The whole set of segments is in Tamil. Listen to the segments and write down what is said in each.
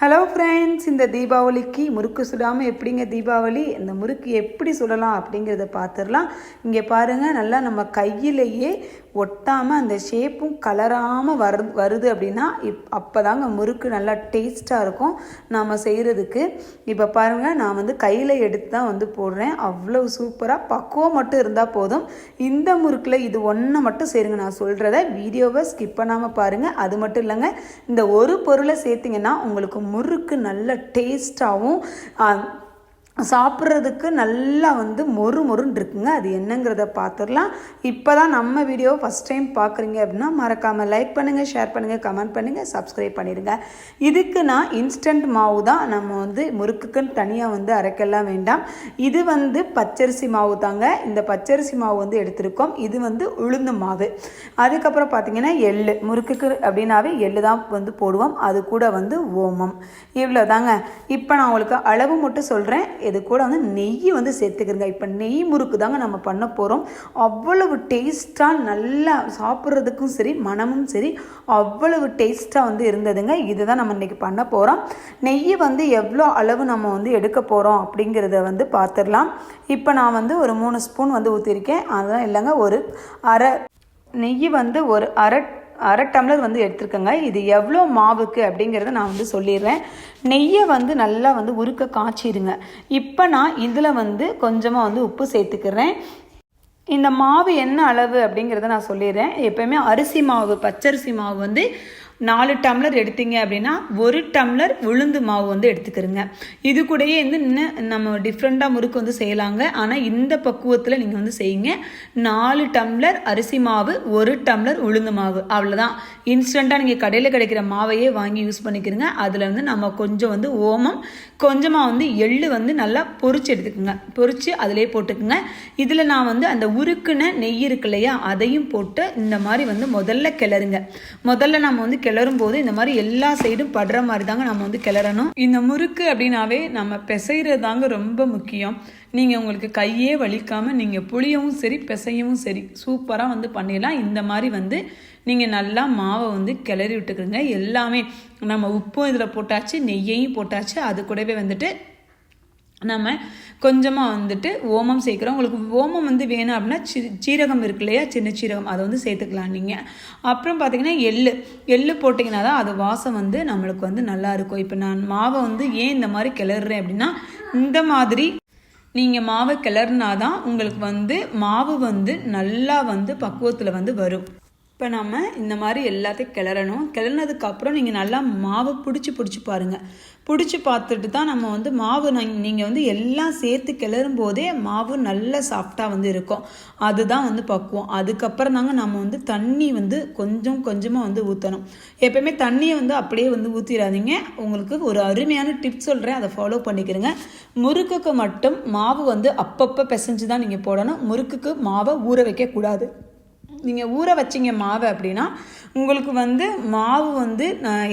ஹலோ ஃப்ரெண்ட்ஸ் இந்த தீபாவளிக்கு முறுக்கு சுடாமல் எப்படிங்க தீபாவளி? இந்த முறுக்கு எப்படி சுடலாம் அப்படிங்கிறத பார்த்துடலாம். இங்கே பாருங்கள் நல்லா நம்ம கையிலேயே ஒட்டாமல் அந்த ஷேப்பும் கலராமல் வரு வருது அப்படின்னா இப் அப்போ தாங்க முறுக்கு நல்லா டேஸ்ட்டாக இருக்கும் நாம் செய்கிறதுக்கு இப்போ பாருங்கள் நான் வந்து கையில் எடுத்து தான் வந்து போடுறேன். அவ்வளோ சூப்பராக பக்குவம் மட்டும் இருந்தால் போதும். இந்த முறுக்கில் இது ஒன்றை மட்டும் சேருங்க நான் சொல்கிறத வீடியோவை ஸ்கிப் பண்ணாமல் பாருங்கள் அது மட்டும் இல்லைங்க இந்த ஒரு பொருளை சேர்த்திங்கன்னா உங்களுக்கு முறுக்கு நல்ல டேஸ்ட்டாகவும் சாப்பிட்றதுக்கு நல்லா வந்து மொறு மொறுன்னு இருக்குங்க. அது என்னங்கிறத பார்த்துடலாம் இப்போ தான் நம்ம வீடியோ ஃபஸ்ட் டைம் பார்க்குறீங்க அப்படின்னா மறக்காமல் லைக் பண்ணுங்கள் ஷேர் பண்ணுங்கள் கமெண்ட் பண்ணுங்கள் சப்ஸ்கிரைப் பண்ணிடுங்க. இதுக்கு நான் இன்ஸ்டன்ட் மாவு தான் நம்ம வந்து முறுக்குக்குன்னு தனியாக வந்து அரைக்கலாம் வேண்டாம். இது வந்து பச்சரிசி மாவு தாங்க. இந்த பச்சரிசி மாவு வந்து எடுத்திருக்கோம். இது வந்து உளுந்து மாவு. அதுக்கப்புறம் பார்த்தீங்கன்னா எள்ளு. முறுக்குக்கு அப்படின்னாவே எள்ளு தான் வந்து போடுவோம். அது கூட வந்து ஓமம். இவ்வளோ தாங்க இப்போ நான் உங்களுக்கு அளவு மட்டும் சொல்கிறேன் இது கூட வந்து நெய் வந்து சேர்த்துக்கிறங்க. இப்போ நெய் முறுக்கு தாங்க நம்ம பண்ண போகிறோம் அவ்வளவு டேஸ்ட்டாக நல்லா சாப்பிட்றதுக்கும் சரி மனமும் சரி அவ்வளவு டேஸ்ட்டாக வந்து இருந்ததுங்க. இதுதான் நம்ம இன்றைக்கி பண்ண போகிறோம் நெய் வந்து எவ்வளோ அளவு நம்ம வந்து எடுக்க போகிறோம் அப்படிங்கிறத வந்து பார்த்துடலாம் இப்போ நான் வந்து ஒரு மூணு ஸ்பூன் வந்து ஊற்றிருக்கேன் அதெல்லாம் இல்லைங்க ஒரு அரை நெய் வந்து ஒரு அரை அரை டம்ளர் வந்து எடுத்துருக்கேங்க. இது எவ்வளோ மாவுக்கு அப்படிங்கிறத நான் வந்து சொல்லிடுறேன். நெய்யை வந்து நல்லா வந்து உருக்க காய்ச்சிடுங்க. இப்போ நான் இதில் வந்து கொஞ்சமாக வந்து உப்பு சேர்த்துக்கிறேன். இந்த மாவு என்ன அளவு அப்படிங்கிறத நான் சொல்லிடுறேன். எப்போயுமே அரிசி மாவு பச்சரிசி மாவு வந்து நாலு டம்ளர் எடுத்தீங்க அப்படின்னா ஒரு டம்ளர் உளுந்து மாவு வந்து எடுத்துக்கிறோங்க இது கூடயே வந்து இன்னும் நம்ம டிஃப்ரெண்ட்டாக முறுக்கு வந்து செய்யலாங்க. ஆனால் இந்த பக்குவத்தில் நீங்கள் வந்து செய்யுங்க. நாலு டம்ளர் அரிசி மாவு ஒரு டம்ளர் உளுந்து மாவு. அவ்வளோதான் இன்ஸ்டண்ட்டாக நீங்கள் கடையில் கிடைக்கிற மாவையே வாங்கி யூஸ் பண்ணிக்கிறங்க அதில் வந்து நம்ம கொஞ்சம் வந்து ஓமம் கொஞ்சமாக வந்து எள்ளு வந்து நல்லா பொறிச்சு எடுத்துக்கோங்க. பொறிச்சு அதிலே போட்டுக்குங்க. இதில் நான் வந்து அந்த உருக்குன நெய் இருக்கு இல்லையா அதையும் போட்டு இந்த மாதிரி வந்து முதல்ல கிளறுங்க. முதல்ல நம்ம வந்து கிளறும் போது இந்த மாதிரி எல்லா சைடும் படுற மாதிரி தாங்க நம்ம வந்து கிளறணும். இந்த முறுக்கு அப்படின்னாவே நம்ம பிசைறது தாங்க ரொம்ப முக்கியம். நீங்கள் உங்களுக்கு கையே வலிக்காமல் நீங்கள் புளியவும் சரி பிசையவும் சரி சூப்பராக வந்து பண்ணிடலாம். இந்த மாதிரி வந்து நீங்கள் நல்லா மாவை வந்து கிளறி விட்டுக்கிறங்க எல்லாமே நம்ம உப்பும் இதில் போட்டாச்சு நெய்யையும் போட்டாச்சு. அது கூடவே வந்துட்டு நம்ம கொஞ்சமாக வந்துட்டு ஓமம் சேர்க்குறோம். உங்களுக்கு ஓமம் வந்து வேணும் அப்படின்னா சி சீரகம் இருக்கு இல்லையா? சின்ன சீரகம். அதை வந்து சேர்த்துக்கலாம் நீங்கள் அப்புறம் பார்த்தீங்கன்னா எள்ளு. எள்ளு போட்டிங்கன்னா தான் அது வாசம் வந்து நம்மளுக்கு வந்து நல்லா இருக்கும். இப்போ நான் மாவை வந்து ஏன் இந்த மாதிரி கிளறுறேன் அப்படின்னா இந்த மாதிரி நீங்கள் மாவை கிளறுனா தான் உங்களுக்கு வந்து மாவு வந்து நல்லா வந்து பக்குவத்தில் வந்து வரும். இப்போ நம்ம இந்த மாதிரி எல்லாத்தையும் கிளறணும். கிளறினதுக்கப்புறம் நீங்கள் நல்லா மாவை பிடிச்சி பிடிச்சி பாருங்கள் பிடிச்சி பார்த்துட்டு தான் நம்ம வந்து மாவு நீங்கள் வந்து எல்லாம் சேர்த்து கிளறும் போதே மாவு நல்ல சாஃப்டாக வந்து இருக்கும். அதுதான் வந்து பக்குவம். அதுக்கப்புறம் தாங்க நம்ம வந்து தண்ணி வந்து கொஞ்சம் கொஞ்சமாக வந்து ஊற்றணும் எப்பயுமே தண்ணியை வந்து அப்படியே வந்து ஊற்றிடாதீங்க உங்களுக்கு ஒரு அருமையான டிப்ஸ் சொல்கிறேன் அதை ஃபாலோ பண்ணிக்கிறேங்க. முறுக்குக்கு மட்டும் மாவு வந்து அப்பப்போ பிசைஞ்சு தான் நீங்கள் போடணும். முறுக்குக்கு மாவை ஊற வைக்கக்கூடாது. நீங்கள் ஊற வச்சிங்க மாவு அப்படின்னா உங்களுக்கு வந்து மாவு வந்து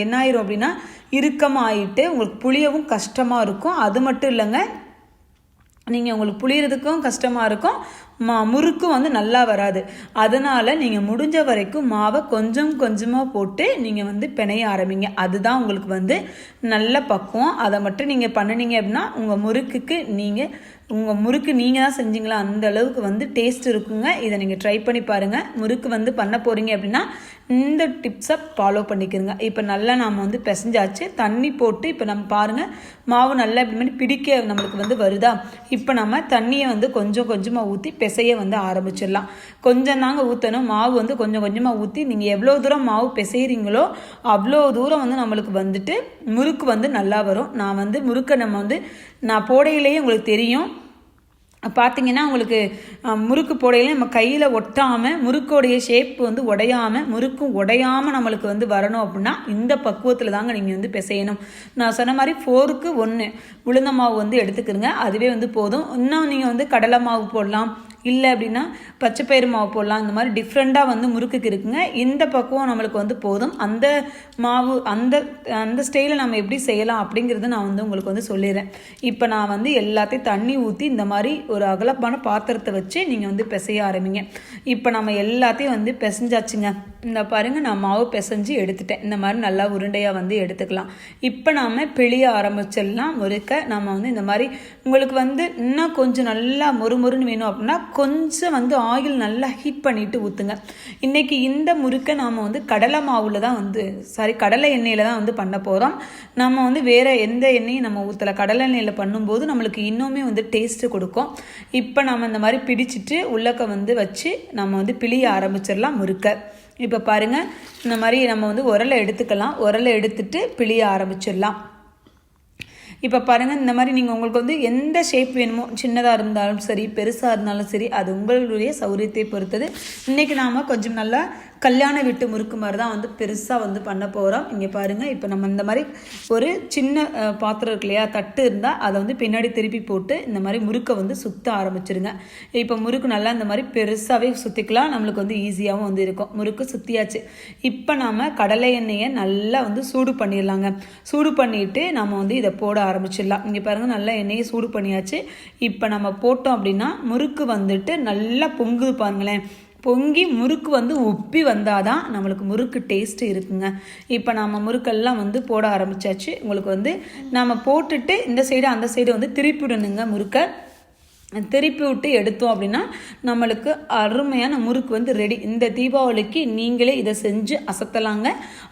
என்ன ஆயிரும் அப்படின்னா இறுக்கமாயிட்டு உங்களுக்கு புளியவும் கஷ்டமாக இருக்கும். அது மட்டும் இல்லைங்க நீங்கள் உங்களுக்கு புளியறதுக்கும் கஷ்டமாக இருக்கும். மா முறுக்கும் வந்து நல்லா வராது. அதனால் நீங்கள் முடிஞ்ச வரைக்கும் மாவை கொஞ்சம் கொஞ்சமாக போட்டு நீங்கள் வந்து பிணைய ஆரம்பிங்க. அதுதான் உங்களுக்கு வந்து நல்ல பக்குவம். அதை மட்டும் நீங்கள் பண்ணினீங்க அப்படின்னா உங்கள் முறுக்குக்கு நீங்கள் உங்கள் முறுக்கு நீங்கள் தான் செஞ்சீங்களா? அந்த அளவுக்கு வந்து டேஸ்ட் இருக்குங்க. இதை நீங்கள் ட்ரை பண்ணி பாருங்கள் முறுக்கு வந்து பண்ண போகிறீங்க அப்படின்னா இந்த டிப்ஸை ஃபாலோ பண்ணிக்கிறங்க. இப்போ நல்லா நாம் வந்து பிசைஞ்சாச்சு. தண்ணி போட்டு இப்போ நம்ம பாருங்கள் மாவு நல்லா இப்படி மாதிரி பிடிக்க நம்மளுக்கு வந்து வருதா? இப்போ நம்ம தண்ணியை வந்து கொஞ்சம் கொஞ்சமாக ஊற்றி பிசைய வந்து ஆரம்பிச்சிடலாம். கொஞ்சம் தாங்க ஊற்றணும் மாவு வந்து கொஞ்சம் கொஞ்சமாக ஊற்றி நீங்கள் எவ்வளோ தூரம் மாவு பிசைகிறீங்களோ அவ்வளோ தூரம் வந்து நம்மளுக்கு வந்துட்டு முறுக்கு வந்து நல்லா வரும். நான் வந்து முறுக்கை நம்ம வந்து நான் போடையிலேயே உங்களுக்கு தெரியும். பார்த்தீங்கன்னா உங்களுக்கு முறுக்கு போடையில நம்ம கையில் ஒட்டாமல் முறுக்கோடைய ஷேப் வந்து உடையாமல் முறுக்கும் உடையாமல் நம்மளுக்கு வந்து வரணும் அப்படின்னா இந்த பக்குவத்தில் தாங்க நீங்கள் வந்து பிசையணும். நான் சொன்ன மாதிரி ஃபோருக்கு ஒன்று உளுந்த மாவு வந்து எடுத்துக்கிறங்க அதுவே வந்து போதும். இன்னும் நீங்கள் வந்து கடலை மாவு போடலாம். இல்லை அப்படின்னா பச்சைப்பயிறு மாவு போடலாம். இந்த மாதிரி டிஃப்ரெண்ட்டாக வந்து முறுக்குக்கு இருக்குங்க. இந்த பக்குவம் நம்மளுக்கு வந்து போதும். அந்த மாவு அந்த அந்த ஸ்டைலில் நம்ம எப்படி செய்யலாம் அப்படிங்கிறத நான் வந்து உங்களுக்கு வந்து சொல்லிடுறேன். இப்போ நான் வந்து எல்லாத்தையும் தண்ணி ஊற்றி இந்த மாதிரி ஒரு அகலப்பான பாத்திரத்தை வச்சு நீங்கள் வந்து பிசைய ஆரம்பிங்க. இப்போ நம்ம எல்லாத்தையும் வந்து பிசைஞ்சாச்சுங்க. இந்த பாருங்கள் நான் மாவு பிசைஞ்சு எடுத்துட்டேன். இந்த மாதிரி நல்லா உருண்டையாக வந்து எடுத்துக்கலாம். இப்போ நாம் பிழிய ஆரம்பிச்சிடலாம். முறுக்க நம்ம வந்து இந்த மாதிரி உங்களுக்கு வந்து இன்னும் கொஞ்சம் நல்லா மொறுமொறுன்னு வேணும் அப்படின்னா கொஞ்சம் வந்து ஆயில் நல்லா ஹீட் பண்ணிட்டு ஊற்றுங்க இன்றைக்கி இந்த முறுக்கை நாம் வந்து கடலை மாவில் தான் வந்து சாரி கடலை எண்ணெயில் தான் வந்து பண்ண போகிறோம் நம்ம வந்து வேறு எந்த எண்ணெயும் நம்ம ஊற்றலை கடலை எண்ணெயில் பண்ணும்போது நம்மளுக்கு இன்னுமே வந்து டேஸ்ட்டு கொடுக்கும். இப்போ நம்ம இந்த மாதிரி பிடிச்சிட்டு உள்ளக்க வந்து வச்சு நம்ம வந்து பிழிய ஆரம்பிச்சிடலாம் முறுக்க. இப்போ பாருங்கள் இந்த மாதிரி நம்ம வந்து உரலை எடுத்துக்கலாம். உரலை எடுத்துட்டு பிழிய ஆரம்பிச்சிடலாம். இப்போ பாருங்கள் இந்த மாதிரி நீங்கள் உங்களுக்கு வந்து எந்த ஷேப் வேணுமோ சின்னதாக இருந்தாலும் சரி பெருசாக இருந்தாலும் சரி அது உங்களுடைய சௌரியத்தை பொறுத்தது. இன்றைக்கி நாம் கொஞ்சம் நல்லா கல்யாண வீட்டு முறுக்கு மாதிரி தான் வந்து பெருசாக வந்து பண்ண போகிறோம் இங்கே பாருங்கள் இப்போ நம்ம இந்த மாதிரி ஒரு சின்ன பாத்திரம் இருக்கு இல்லையா? தட்டு இருந்தால் அதை வந்து பின்னாடி திருப்பி போட்டு இந்த மாதிரி முறுக்கை வந்து சுற்ற ஆரம்பிச்சிருங்க. இப்போ முறுக்கு நல்லா இந்த மாதிரி பெருசாகவே சுற்றிக்கலாம் நம்மளுக்கு வந்து ஈஸியாகவும் வந்து இருக்கும். முறுக்கு சுற்றியாச்சு இப்போ நாம் கடலை எண்ணெயை நல்லா வந்து சூடு பண்ணிடலாங்க. சூடு பண்ணிவிட்டு நம்ம வந்து இதை போட ஆரம்பிச்சிடலாம். இங்கே பாருங்கள் நல்லா எண்ணெயை சூடு பண்ணியாச்சு. இப்போ நம்ம போட்டோம் அப்படின்னா முறுக்கு வந்துட்டு நல்லா பொங்குது பாருங்களேன். பொங்கி முறுக்கு வந்து உப்பி வந்தாதான் நம்மளுக்கு முறுக்கு டேஸ்ட்டு இருக்குங்க. இப்போ நம்ம முறுக்கெல்லாம் வந்து போட ஆரம்பிச்சாச்சு. உங்களுக்கு வந்து நம்ம போட்டுட்டு இந்த சைடு அந்த சைடு வந்து திருப்பிடணுங்க முறுக்கை. திருப்பி விட்டு எடுத்தோம் அப்படின்னா நம்மளுக்கு அருமையான முறுக்கு வந்து ரெடி இந்த தீபாவளிக்கு நீங்களே இதை செஞ்சு அசத்தலாங்க.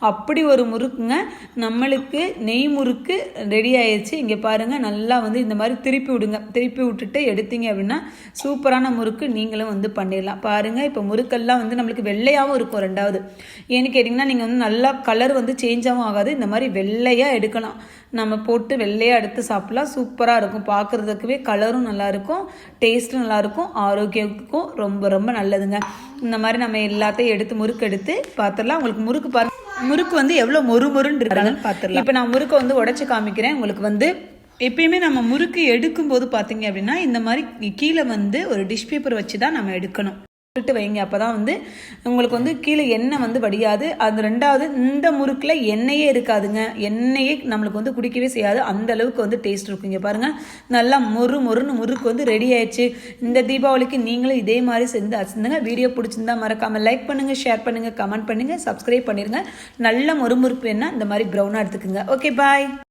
அப்படி ஒரு முறுக்குங்க. நம்மளுக்கு நெய் முறுக்கு ரெடி ஆயிடுச்சு இங்கே பாருங்கள் நல்லா வந்து இந்த மாதிரி திருப்பி விடுங்க. திருப்பி விட்டுட்டு எடுத்தீங்க அப்படின்னா சூப்பரான முறுக்கு நீங்களும் வந்து பண்ணிடலாம். பாருங்கள் இப்போ முறுக்கெல்லாம் வந்து நம்மளுக்கு வெள்ளையாகவும் இருக்கும் ரெண்டாவது. ஏன்னு கேட்டிங்கன்னா நீங்கள் வந்து நல்லா கலர் வந்து சேஞ்சாகவும் ஆகாது. இந்த மாதிரி வெள்ளையாக எடுக்கலாம். நம்ம போட்டு வெள்ளையாக எடுத்து சாப்பிட்லாம். சூப்பராக இருக்கும். பார்க்குறதுக்குவே கலரும் நல்லாயிருக்கும் டேஸ்ட்டும் நல்லாயிருக்கும் ஆரோக்கியத்துக்கும் ரொம்ப ரொம்ப நல்லதுங்க. இந்த மாதிரி நம்ம எல்லாத்தையும் எடுத்து முறுக்கு எடுத்து பார்த்துடலாம் உங்களுக்கு முறுக்கு பாருங்க முறுக்கு வந்து எவ்வளோ மொறு மொறுன்னு இருக்காங்கன்னு பார்த்துடலாம் இப்போ நான் முறுக்கை வந்து உடச்சி காமிக்கிறேன். உங்களுக்கு வந்து எப்பயுமே நம்ம முறுக்கு எடுக்கும்போது பார்த்தீங்க அப்படின்னா இந்த மாதிரி கீழே வந்து ஒரு டிஷ் பேப்பர் வச்சு தான் நம்ம எடுக்கணும். விட்டு வைங்க. அப்போ தான் வந்து உங்களுக்கு வந்து கீழே எண்ணெய் வந்து வடியாது. அது ரெண்டாவது இந்த முறுக்கில் எண்ணெயே இருக்காதுங்க. எண்ணெயே நம்மளுக்கு வந்து குடிக்கவே செய்யாது. அந்த அளவுக்கு வந்து டேஸ்ட் இருக்குங்க. பாருங்கள் நல்லா மொறு மொறுன்னு முறுக்கு வந்து ரெடி ஆயிடுச்சு. இந்த தீபாவளிக்கு நீங்களும் இதே மாதிரி செஞ்சு அசந்துங்க. வீடியோ பிடிச்சிருந்தா மறக்காமல் லைக் பண்ணுங்கள் ஷேர் பண்ணுங்கள் கமெண்ட் பண்ணுங்கள் சப்ஸ்கிரைப் பண்ணிடுங்க நல்ல மொறுமுறுப்பு வேணால் இந்த மாதிரி ப்ரௌனாக எடுத்துக்கோங்க. Okay bye